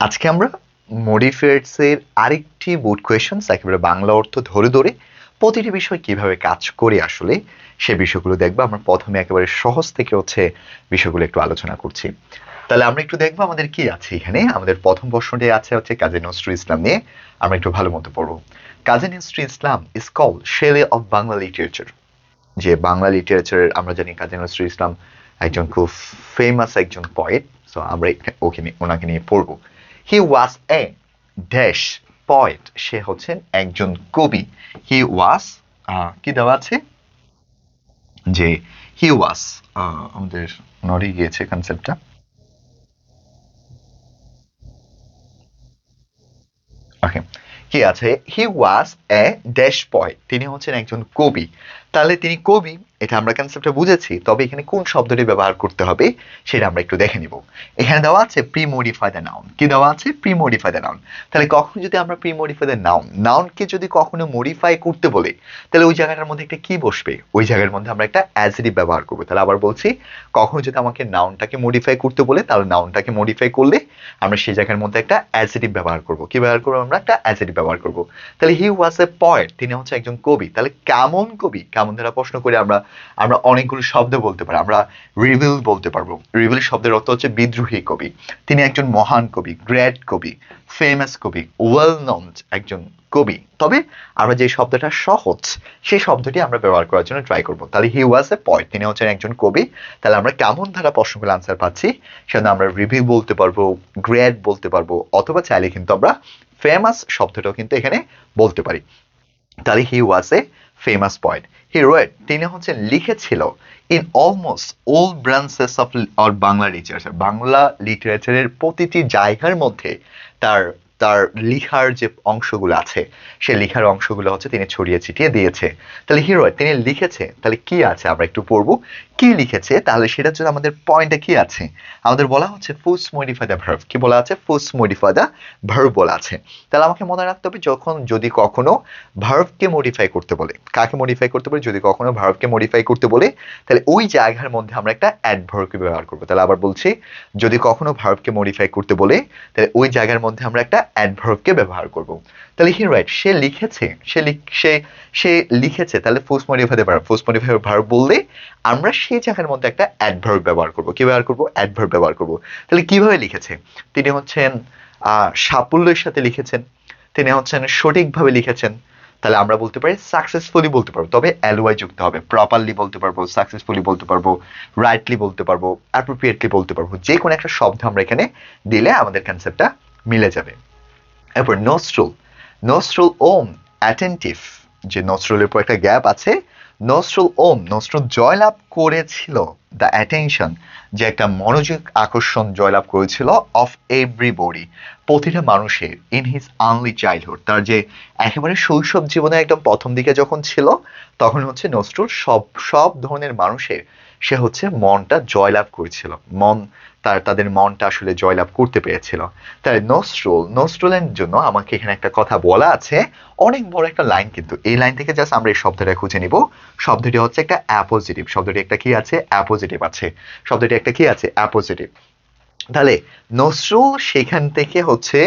আজকে আমরা মডিফায়ার্স এর আরেকটি বোর্ড কোয়েশনস একেবারে বাংলা অর্থ ধরে ধরে প্রতিটি বিষয় কীভাবে কাজ করে আসলে সে বিষয়গুলো দেখব। আমরা প্রথমে একেবারে সহজ থেকে হচ্ছে বিষয়গুলো একটু আলোচনা করছি। তাহলে আমরা একটু দেখব আমাদের কি আছে এখানে। আমাদের প্রথম প্রশ্নটি আছে হচ্ছে কাজী নজরুল ইসলাম নিয়ে। আমরা একটু ভালো মতো পড়ব। Kazi Nazrul Islam is call Shelley of Bangla literature যে বাংলা লিটারেচারের আমরা জানি কাজী নজরুল ইসলাম একজন খুব ফেমাস একজন পয়েট সো আমরা নিয়ে- ওনাকে নিয়ে পড়ব। হি ওয়াজ এ ড্যাশ পয়েট সে হচ্ছেন একজন কবি। হি ওয়াজ কি দেওয়া আছে? যে হি ওয়াজ আমাদের নড়ে গিয়েছে কনসেপ্টটা ওকে কি আছে? হি ওয়াজ এ ড্যাশ পয়েট তিনি হচ্ছেন একজন কবি। তাহলে তিনি কবি, এটা আমরা কনসেপ্টটা বুঝেছি, তবে এখানে কোন শব্দটি ব্যবহার করতে হবে সেটা আমরা একটু দেখে নিব। এখানে দেওয়া আছে প্রি মডিফাই দ্য নাউন কি দেওয়া আছে? প্রি মডিফাই দ্য নাউন তাহলে কখন যদি আমরা প্রি মডিফাই দ্য নাউন নাউনকে যদি কখনো মডিফাই করতে বলে, তাহলে ওই জায়গাটার মধ্যে একটা কি বসবে? ওই জায়গার মধ্যে আমরা একটা অ্যাজেটিভ ব্যবহার করব। তাহলে আবার বলছি, কখনো যদি আমাকে নাউনটাকে মডিফাই করতে বলে, তাহলে নাউনটাকে মডিফাই করলে আমরা সেই জায়গার মধ্যে একটা অ্যাজেটিভ ব্যবহার করব। কি ব্যবহার করব আমরা? একটা অ্যাজেটিভ ব্যবহার করব। তাহলে হি ওয়াজ এ পয়েট তিনি হচ্ছে একজন কবি। তাহলে কেমন কবি? কেমন দ্বারা প্রশ্ন করে, আমরা আমরা অনেকগুলো শব্দ বলতে পারি। আমরা রিভিল বলতে পারব। রিভিল শব্দের অর্থ হচ্ছে বিদ্রোহী কবি। তিনি একজন মহান কবি গ্রেট কবি ফেমাস কবি ওয়েল নন একজন কবি। তবে আমরা যে শব্দটা সহজ, সেই শব্দটি আমরা ব্যবহার করার জন্য ট্রাই করব। তাহলে হি ওয়াজ এ পয়েট তিনি হচ্ছেন একজন কবি। তাহলে আমরা কেমন ধারা প্রশ্নগুলো আনসার পাচ্ছি সেটা আমরা রিভিউ বলতে পারব গ্রেট বলতে পারব, অথবা চাইলে কিন্তু আমরা ফেমাস শব্দটাও কিন্তু এখানে বলতে পারি। তাহলে he was a famous poet he RUET তিনি হচ্ছে লিখেছিল in almost all branches of Bangla literature Bangla লিটারেচারের প্রতিটি জায়গার মধ্যে তার তার লিখার যে অংশগুলো আছে, সে লিখার অংশগুলো হচ্ছে তিনি ছড়িয়ে ছিটিয়ে দিয়েছে। তাহলে হিরো তিনি লিখেছে, তাহলে কি আছে? আমরা একটু পড়ব। কি লিখেছে? তাহলে সেটার জন্য আমাদের পয়েন্টে কি আছে? আমাদের বলা হচ্ছে ফুস মডিফাই দ্য ভার্ভ কি বলা আছে? ফুস মডিফাই দ্য ভার্ভ বলা আছে। তাহলে আমাকে মনে রাখতে হবে, যখন যদি কখনো ভার্ভকে মডিফাই করতে বলে, কাকে মডিফাই করতে বলে? যদি কখনো ভার্ভকে মডিফাই করতে বলে, তাহলে ওই জায়গার মধ্যে আমরা একটা অ্যাডভার্বকে ব্যবহার করব। তাহলে আবার বলছি, যদি কখনো ভার্ভকে মডিফাই করতে বলে, তাহলে ওই জায়গার মধ্যে আমরা একটা অ্যাডভার্বকে ব্যবহার করব। তাহলে হি রাইট সে লিখেছে, সে লিখ- সে লিখেছে, তাহলে ফুস মডিফাই ভার্ব ফুস মডিফাই ভার্ব বললে আমরা সেই জায়গার মধ্যে একটা অ্যাডভার্ব ব্যবহার করব। কি ব্যবহার করব? অ্যাডভার্ব ব্যবহার করব। তাহলে কীভাবে লিখেছে? তিনি হচ্ছেন সাফল্যের সাথে লিখেছেন। তিনি হচ্ছেন, সঠিকভাবে লিখেছেন। তাহলে আমরা বলতে পারি সাকসেসফুলি বলতে পারব। তবে অ্যালোয়াই যুক্ত হবে। প্রপারলি বলতে পারব সাকসেসফুলি বলতে পারব রাইটলি বলতে পারব অ্যাপ্রোপ্রিয়েটলি বলতে পারব। যে কোনো একটা শব্দ আমরা এখানে দিলে আমাদের কনসেপ্টটা মিলে যাবে। এরপর নস্ট্রুল নস্ট্রুল ওম অ্যাটেন্টিভ যে নস্ট্রুলের পর একটা গ্যাপ আছে নস্ট্রুল ওম নস্ট্রুল জয়লাভ করেছিল দ্য অ্যাটেনশন যে একটা মনোযোগ আকর্ষণ জয়লাভ করেছিল অফ এভরিবডি প্রতিটা মানুষের ইন হিজ আনলি চাইল্ডহুড তার যে একেবারে শৈশব জীবনে একদম প্রথম দিকে যখন ছিল, তখন হচ্ছে নস্ট্রুল সব সব ধরনের মানুষের, সে হচ্ছে মনটা জয়লাভ করেছিল, মন তার, তাদের মনটা আসলে জয়লাভ করতে পেরেছিল। তাই নস্ট্রোল নস্ট্রোলের জন্য আমাকে এখানে একটা কথা বলা আছে। অনেক বড় একটা লাইন কিন্তু। এই লাইন থেকে জাস্ট আমরা এই শব্দটা খুঁজে নিব। শব্দটি হচ্ছে একটা অ্যাপোজিটিভ শব্দটি একটা কি আছে? অ্যাপোজিটিভ আছে। শব্দটি একটা কি আছে? অ্যাপোজিটিভ তাহলে নসরুল সেখান থেকে হচ্ছে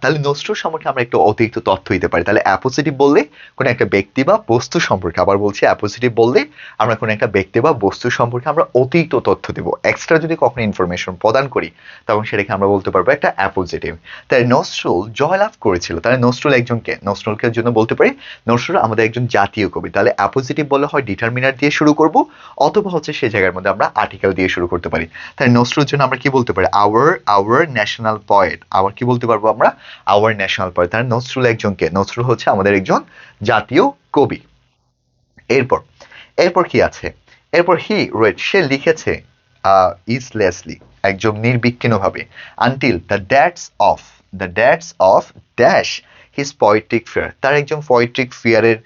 তাহলে নসরুল সম্পর্কে আমরা একটু অতিরিক্ত তথ্য দিতে পারি। তাহলে অ্যাপোজিটিভ বললে কোনো একটা ব্যক্তি বা বস্তু সম্পর্কে, আবার বলছি অ্যাপোজিটিভ বললে আমরা কোনো একটা ব্যক্তি বা বস্তু সম্পর্কে আমরা অতিরিক্ত তথ্য দেব। এক্সট্রা যদি কখনো ইনফরমেশন প্রদান করি, তখন সেটাকে আমরা বলতে পারব একটা অ্যাপোজিটিভ তাই নসরুল জয়লাভ করেছিল। তাহলে নসরুল একজনকে নসরুলকে জন্য বলতে পারি নসরুল আমাদের একজন জাতীয় কবি। তাহলে অ্যাপোজিটিভ বলে হয় ডিটারমিনার দিয়ে শুরু করব, অথবা হচ্ছে সেই জায়গার মধ্যে আমরা আর্টিকেল দিয়ে শুরু করতে পারি। তাই নসরুল জন্য আমরা কি বলতে পারি? আওয়ার আওয়ার ন্যাশনাল পয়েট আবার কি বলতে পারব আমরা আওয়ার ন্যাশনাল পয়েট তাহলে নসরুল একজনকে। নসরুল হচ্ছে আমাদের একজন জাতীয় কবি। এরপর এরপর কি আছে? এরপর হি রয়েট সে লিখেছে ইসলেসলি একজন নির্বিচ্ছিন্নভাবে until the days of the days of death his poetic fair তার একজন পয়েট্রিক ফেয়ারের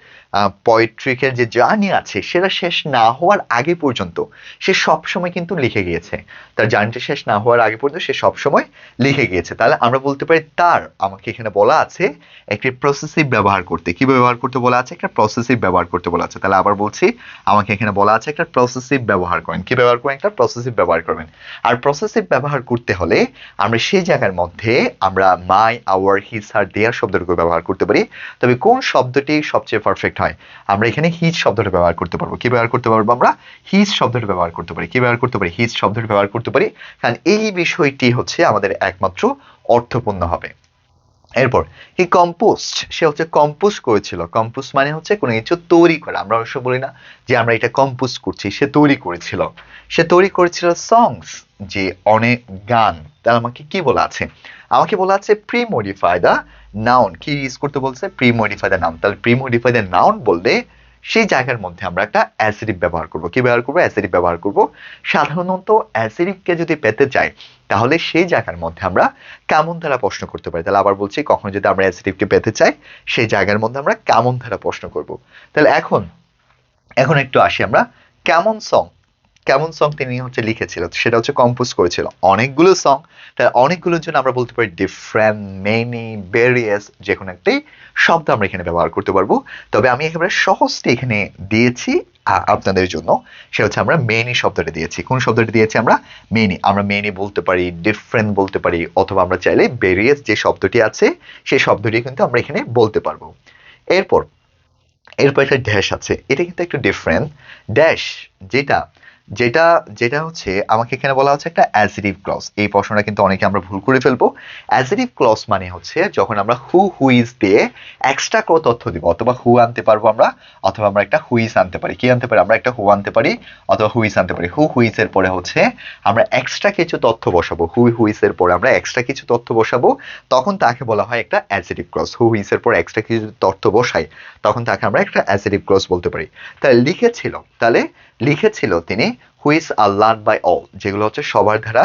পয়েট্রিকের যে জার্নি আছে, সেটা শেষ না হওয়ার আগে পর্যন্ত সে সব সময় কিন্তু লিখে গিয়েছে। তার জার্নিটা শেষ না হওয়ার আগে পর্যন্ত সে সব সময় লিখে গিয়েছে। তাহলে আমরা বলতে পারি তার, আমাকে এখানে বলা আছে, একটি প্রসেসিভ ব্যবহার করতে। কি ব্যবহার করতে বলা আছে? একটা প্রসেসিভ ব্যবহার করতে বলা আছে। তাহলে আবার বলছি, আমাকে এখানে বলা আছে একটা প্রসেসিভ ব্যবহার করেন। কি ব্যবহার করেন? একটা প্রসেসিভ ব্যবহার করবেন। আর প্রসেসিভ ব্যবহার করতে হলে আমরা সেই জায়গার মধ্যে আমরা মাই আওয়ার হিস আর দেয়ার শব্দটুকু ব্যবহার করতে পারি। তবে কোন শব্দটি সবচেয়ে পারফেক্ট হয়? আমরা এখানে হিজ শব্দটা ব্যবহার করতে পারব। কি ব্যবহার করতে পারব আমরা? হিজ শব্দটা ব্যবহার করতে পারি। কি ব্যবহার করতে পারি? হিজ শব্দটা ব্যবহার করতে পারি। কারণ এই বিষয়টি হচ্ছে আমাদের একমাত্র অর্থপূর্ণ হবে। এরপর হি কম্পোস্ট সে হচ্ছে কম্পোস্ট করেছিল। কম্পোস্ট মানে হচ্ছে কোনো কিছু তৈরি করা। আমরা অবশ্য বলি না যে আমরা এটা কম্পোস্ট করছি, সে তৈরি করেছিল। সে তৈরি করেছিল সংস যে অনেক গান। তার আমাকে কি বলা আছে? আমাকে বলা আছে প্রি মডিফাই দা নাউন কি ইউজ করতে বলছে? প্রি মডিফাই নাউন তাহলে প্রি মডিফাই নাউন বললে সেই জায়গার মধ্যে আমরা একটা অ্যাসিডিক ব্যবহার করব। কি ব্যবহার করব? অ্যাসিডিক ব্যবহার করব। সাধারণত অ্যাসিডিককে যদি পেতে চাই, তাহলে সেই জায়গার মধ্যে আমরা কেমন ধারা প্রশ্ন করতে পারি? তাহলে আবার বলছি, কখনো যদি আমরা অ্যাসিডিককে পেতে চাই, সেই জায়গার মধ্যে আমরা কেমন ধারা প্রশ্ন করব? তাহলে এখন এখন একটু আসি আমরা। কেমন সং কেমন সং তিনি হচ্ছে লিখেছিল সেটা হচ্ছে কম্পোজ করেছিল। অনেকগুলো সং তাহলে অনেকগুলোর জন্য আমরা বলতে পারি ডিফারেন্ট মেনি ভেরিয়াস যে কোনো একটি শব্দ আমরা এখানে ব্যবহার করতে পারব। তবে আমি একেবারে সহজটি এখানে দিয়েছি আপনাদের জন্য। সেটা হচ্ছে আমরা মেনি শব্দটা দিয়েছি। কোন শব্দটা দিয়েছি আমরা? মেনি আমরা মেনি বলতে পারি ডিফারেন্ট বলতে পারি, অথবা আমরা চাইলে ভেরিয়াস যে শব্দটি আছে, সেই শব্দটি কিন্তু আমরা এখানে বলতে পারব। এরপর এরপর একটা ড্যাশ আছে। এটা কিন্তু একটু ডিফারেন্ট ড্যাশ যেটা যেটা যেটা হচ্ছে আমাকে এখানে বলা হচ্ছে একটা অ্যাজিটিভ ক্লস এই প্রশ্নটা কিন্তু অনেকে আমরা ভুল করে ফেলব। অ্যাজিটিভ ক্লস মানে হচ্ছে যখন আমরা হু হুইজ দিয়ে এক্সট্রা কোনো তথ্য দিব, অথবা হু আনতে পারব আমরা, অথবা আমরা একটা হুইজ আনতে পারি। কি আনতে পারি? আমরা একটা হু আনতে পারি, অথবা হুইজ আনতে পারি। হু হুইজ এর পরে হচ্ছে আমরা এক্সট্রা কিছু তথ্য বসাবো। হু হুইজ এর পরে আমরা এক্সট্রা কিছু তথ্য বসাবো। তখন তাকে বলা হয় একটা অ্যাজিটিভ ক্লস হু হুইজ এর পরে এক্সট্রা কিছু তথ্য বসাই, তখন তাকে আমরা একটা অ্যাজিটিভ ক্লস বলতে পারি। তাহলে লিখেছিল তাহলে লিখেছিল তিনি হুইস আর লার্ন বাই অল যেগুলো হচ্ছে সবার দ্বারা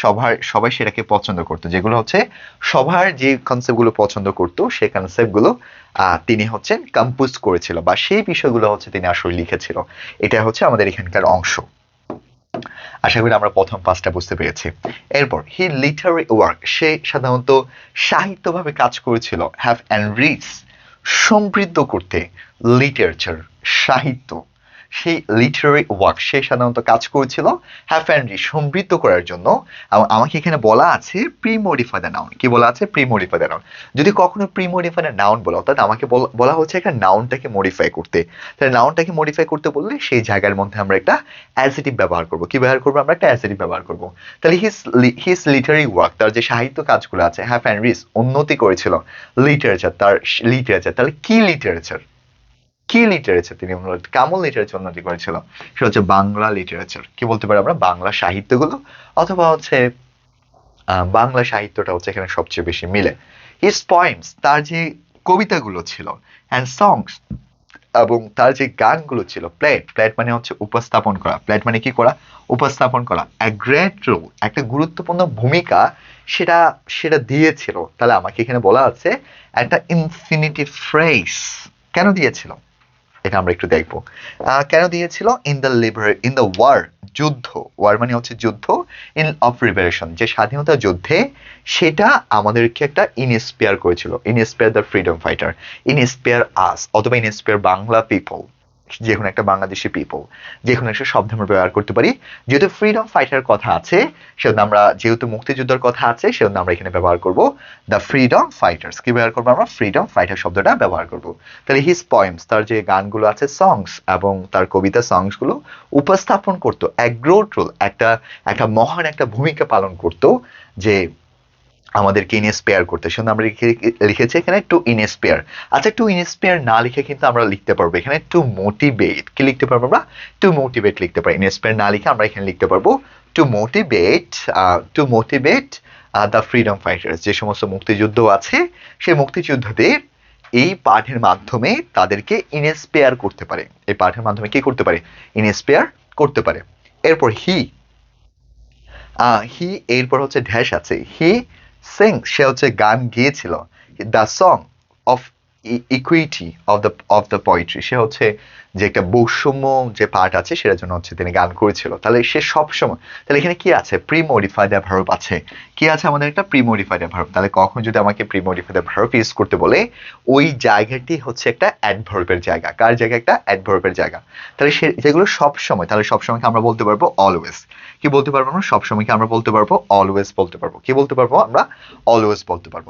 সবার, সবাই সেটাকে পছন্দ করতো, যেগুলো হচ্ছে সবার যে কনসেপ্টগুলো পছন্দ করতো, সেই কনসেপ্টগুলো তিনি হচ্ছেন কম্পোজ করেছিল বা সেই বিষয়গুলো হচ্ছে তিনি আসলে লিখেছিল। এটা হচ্ছে আমাদের এখানকার অংশ। আশা করি আমরা প্রথম পাঁচটা বুঝতে পেরেছি। এরপর হি লিটারি ওয়ার্ক সে সাধারণত সাহিত্যভাবে কাজ করেছিল হ্যাভ অ্যান্ড রিচ সমৃদ্ধ করতে লিটারেচার সাহিত্য। সেই লিটারি ওয়ার্ক সে সাধারণত কাজ করেছিল হ্যাভ অ্যান্ডি সমৃদ্ধ করার জন্য। আমাকে এখানে বলা আছে প্রি মডিফাই দ্য নাউন কি বলা আছে? প্রি মডিফাই দ্য নাউন যদি কখনো প্রি মডিফাই দ্য নাউন বলা, অর্থাৎ আমাকে বলা হচ্ছে একটা নাউনটাকে মডিফাই করতে। তাহলে নাউনটাকে মডিফাই করতে বললে সেই জায়গার মধ্যে আমরা একটা অ্যাসিটিভ ব্যবহার করব। কি ব্যবহার করব? আমরা একটা অ্যাসিটিভ ব্যবহার করব। তাহলে হিস হিস লিটারি ওয়ার্ক তার যে সাহিত্য কাজগুলো আছে হ্যাভ অ্যান্ড রিস উন্নতি করেছিল। লিটারেচার তার লিটারেচার তাহলে কি লিটারেচার কি লিটারেচার তিনি কেমন লিটারেচার উন্নতি করেছিল সেটা হচ্ছে বাংলা লিটারেচার কি বলতে পারি আমরা? বাংলা সাহিত্যগুলো অথবা হচ্ছে বাংলা সাহিত্যটা হচ্ছে এখানে সবচেয়ে বেশি মিলে। হিস পয়েমস তার যে কবিতাগুলো ছিল অ্যান্ড সংস এবং তার যে গানগুলো ছিল প্লেট প্লেট মানে হচ্ছে উপস্থাপন করা। প্লেট মানে কি করা? উপস্থাপন করা। গ্রেট রোল একটা গুরুত্বপূর্ণ ভূমিকা সেটা সেটা দিয়েছিল। তাহলে আমাকে এখানে বলা আছে একটা ইনফিনিটি ফ্রেস কেন দিয়েছিল? এটা আমরা একটু দেখব। কেন দিয়েছিল? In the liberation in the war যুদ্ধ। ওয়ার মানে হচ্ছে যুদ্ধ। ইন অফ রিভারেশন যে স্বাধীনতা যুদ্ধে সেটা আমাদেরকে একটা ইনস্পেয়ার করেছিল। Inspire the freedom fighter inspire us অথবা ইনস্পেয়ার বাংলা পিপল যে কোনো একটা বাংলাদেশি পিপল যে কোনো একটা শব্দ আমরা ব্যবহার করতে পারি। যেহেতু ফ্রিডম ফাইটার কথা আছে, সেজন্য আমরা যেহেতু মুক্তিযুদ্ধের কথা আছে, সেজন্য আমরা এখানে ব্যবহার করব দ্য ফ্রিডম ফাইটার্স কি ব্যবহার করব আমরা? ফ্রিডম ফাইটার শব্দটা ব্যবহার করব। তাহলে হিস পয়েমস তার যে গানগুলো আছে সংস এবং তার কবিতা সংসগুলো উপস্থাপন করতো, এক গ্রোট রোল একটা একটা মহান একটা ভূমিকা পালন করতো যে আমাদেরকে ইনস্পেয়ার করতে। শুধু আমরা লিখেছি এখানে টু ইনস্পেয়ার আচ্ছা টু ইনস্পেয়ার না লিখে কিন্তু আমরা লিখতে পারব। এখানে টু মোটিভেট কি লিখতে পারব আমরা? টু মোটিভেট লিখতে পারি। ইনস্পেয়ার না লিখে আমরা এখানে লিখতে পারব to motivate to motivate the freedom fighters যে সমস্ত মুক্তিযুদ্ধ আছে, সেই মুক্তিযুদ্ধদের এই পাঠের মাধ্যমে তাদেরকে ইনস্পেয়ার করতে পারে। এই পাঠের মাধ্যমে কি করতে পারে? ইনস্পেয়ার করতে পারে। এরপর হি হি এরপর হচ্ছে ড্যাশ আছে। হি সিং সে হচ্ছে গান গিয়েছিল। The song of equity of the of the poetry সে হচ্ছে যে একটা বৈষম্য যে পার্ট আছে, সেটার জন্য হচ্ছে তিনি গান করেছিল। তাহলে সে সবসময়, তাহলে এখানে কি আছে? প্রি মডিফাইড ভার্ব আছে। কি আছে আমাদের একটা? প্রি মডিফাইড ভার্ব তাহলে কখন যদি আমাকে প্রি মডিফাইড ভার্ব ইউজ করতে বলে, ওই জায়গাটি হচ্ছে একটা অ্যাডভার্বের জায়গা। কার জায়গা? একটা অ্যাডভার্বের জায়গা। তাহলে সে, যেগুলো সব সময় তাহলে সব সময় আমরা বলতে পারব অলওয়েজ কি বলতে পারব আমরা? সব সময় কি আমরা বলতে পারব? অলওয়েজ বলতে পারব। কি বলতে পারব আমরা? অলওয়েজ বলতে পারব।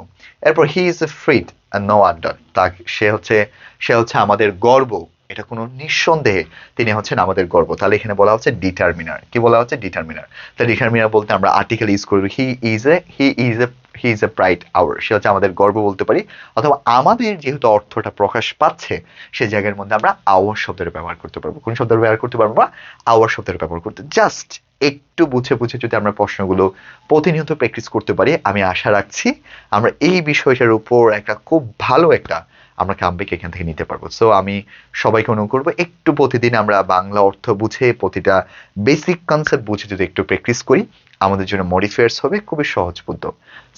এরপর he is a freed no under তা সে হচ্ছে সে হচ্ছে আমাদের গর্ব। এটা কোনো নিঃসন্দেহে তিনি হচ্ছেন আমাদের গর্ব। তাহলে এখানে বলা হচ্ছে ডিটারমিনার কি বলা হচ্ছে? ডিটারমিনার তাহলে ডিটারমিনার বলতে আমরা আর্টিকেল ইউজ করি। He is a he is a he is a pride our সে হচ্ছে আমাদের গর্ব বলতে পারি। অথবা আমাদের যেহেতু অর্থটা প্রকাশ পাচ্ছে, সে জায়গার মধ্যে আমরা আওয়ার শব্দের ব্যবহার করতে পারব। কোন শব্দের ব্যবহার করতে পারব আমরা? আওয়ার শব্দের ব্যবহার করতে। জাস্ট একটু বুঝে বুঝে যদি আমরা প্রশ্নগুলো প্রতিনিয়ত প্র্যাকটিস করতে পারি, আমি আশা রাখছি আমরা এই বিষয়টার উপর একটা খুব ভালো একটা আমরা কামবেক এখান থেকে নিতে পারব। সো আমি সবাইকে অনুরোধ করব, একটু প্রতিদিন আমরা বাংলা অর্থ বুঝে, প্রতিটা বেসিক কনসেপ্ট বুঝে যদি একটু প্র্যাকটিস করি, আমাদের জন্য মডিফায়ার্স হবে, খুবই সহজবোধ্য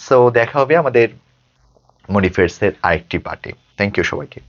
সো দেখা হবে আমাদের মডিফায়ার্সের আরেকটি পার্টি থ্যাংক ইউ সবাইকে।